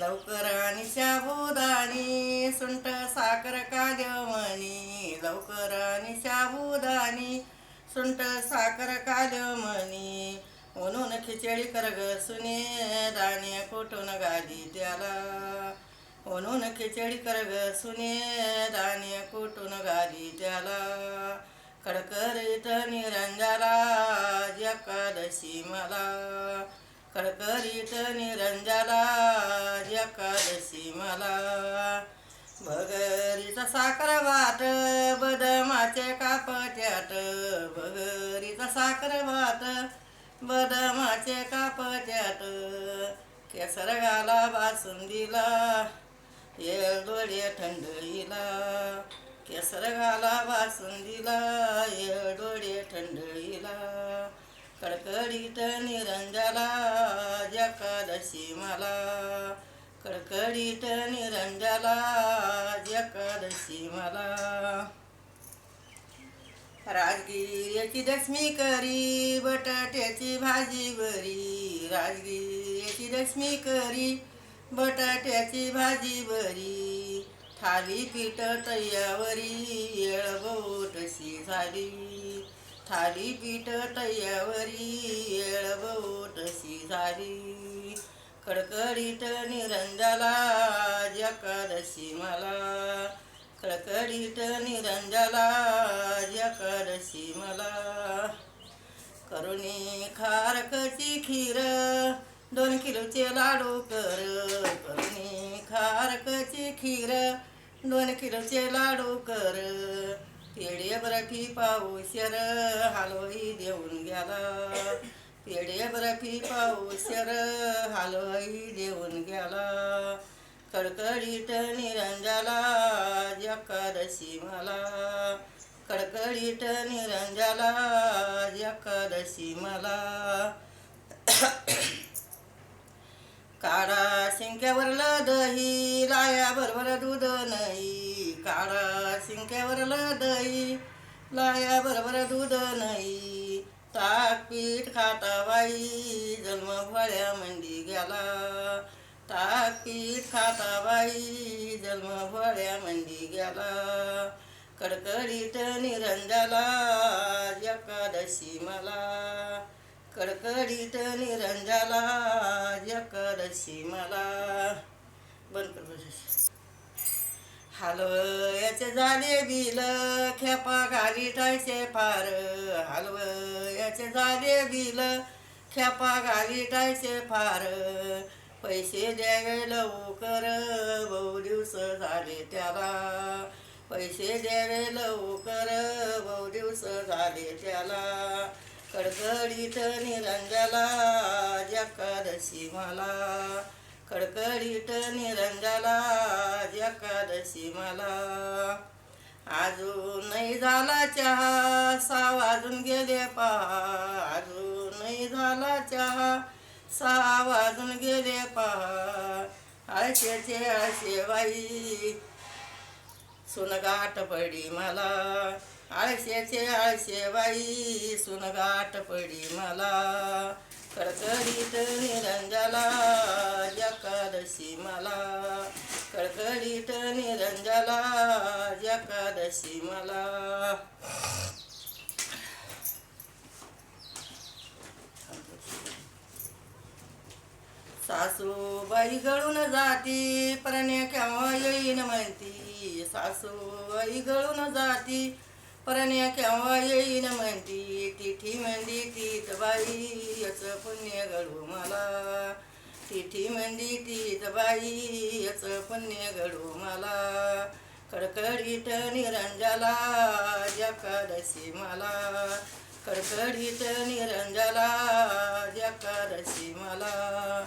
लवकर आणि शाबुदाणी सुंट साखर काजमणी लवकर आणि शाबुदाणी सुंट साखर काजमणी म्हणून खिचडी कर ग सुने दाणे कुठून गाली त्याला. म्हणून खिचडी कर ग सुने दाणे कुठून गाली त्याला. कडकडीत निरंजाला एकादशी मला. कडकडीत निरंजाला एकादशी मला. भगरीचा साखर भात बदमाचे कापट्यात भगरीचा साखर भात बदमाचे कापट्यात केसर घाला बासुंदीला येळ डोळे थंडईला केसर घाला बासुंदीला येळ डोळे थंडईला कडकडीत निरंजाला एकादशी मला. कडकडीत निरंजाला एकादशी मला. राजगिऱ्याची दशमी करी बटाट्याची भाजी बरी राजगिऱ्याची दशमी करी बटाट्याची भाजी बरी थाली पीठ तय्यावरी येळबोटशी झाली थालीपीठ तय्यावरी येळबोट झाली कडकडीत निरंजाला जकादशी मला. कडकडीत निरंजाला जकादशी मला. करुणी खारकची खीर दोन किलोचे लाडू कर. करुणी खारकची खीर दोन किलोचे लाडू कर. पेढे बर्फी पाऊशर हलवाई देऊन गेला. पेढे बर्फी पाऊस हलवाई देऊन गेला. कडकडीत निरंजाला जकादशी मला. कडकडीत निरंजाला जकादशी मला. काढा शिंक्यावरलं दही लायाबरोबर दूध नाही. काढा शिंक्यावरलं दही लायाबरोबर दूध नाही. ताक पीठ खाता बाई जन्म फळ्या मंडी गेला. ताक पीठ खाता बाई जन्म फळ्या मंडी गेला. कडकडीत निरंजाला एकादशी मला. कडकडीत निरंजाला एकादशी मला. बंद कर हलवयाचे झाले बिल खेपा घाली टायचे फार. हलवयाचे झाले बिल खेपा घाली टायचे फार. पैसे द्यावे लवकर बहु दिवस झाले त्याला. पैसे द्यावे लवकर बहु दिवस झाले त्याला. कडकडीत निरंजाला जकादशी मला. कडकडीत निरंजाला एकादशी मला अजून नाही झाला चहा. सहा वाजून गेले पहा. अजून नाही झाला चहा. सहा वाजून गेले पहा. आळशेचे आळशे बाई. सुनगाट पडी मला. आळशेचे आळशे बाई. सुनगाट पडी मला. कडकडीत निरंजला एकादशी मला. कडकडीत निरंजला एकादशी मला. सासूबाई गळून जाती परण्या केव्हा येईन म्हणती. सासूबाई गळून जाती परण्या केव्हा येईन म्हणती. तिथी म्हणती तीत बाई याच पुण्य गळू मला. तिथी मंदी तीत बाई याच पुण्य घडू मला. कडकडीत निरंजला जकादशी मला. कडकडीत निरंजला जकादशी मला.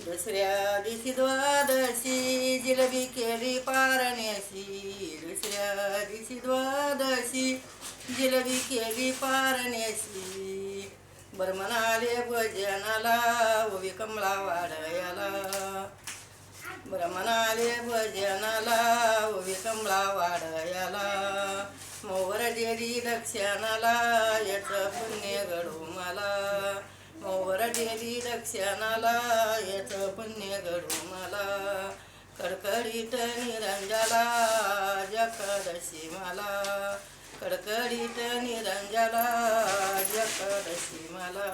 दुसऱ्या दिवशी द्वादशी जिलबी केली पारण्याशी दुसऱ्या दिवशी द्वादशी जिलबी केली पारण्याशी म्हणाले भजनाला उभी कमला वाढयाला. बर म्हणाले भजनाला उभी कमला वाढयाला. मोवर डेरी दक्षिणाला याच पुण्य घडू मला मोवर डेरी दक्षिणाला याच पुण्य घडू मला कडकडीत निरंजाला जकडशी मला कडकडीत निरंजला जकडशी मला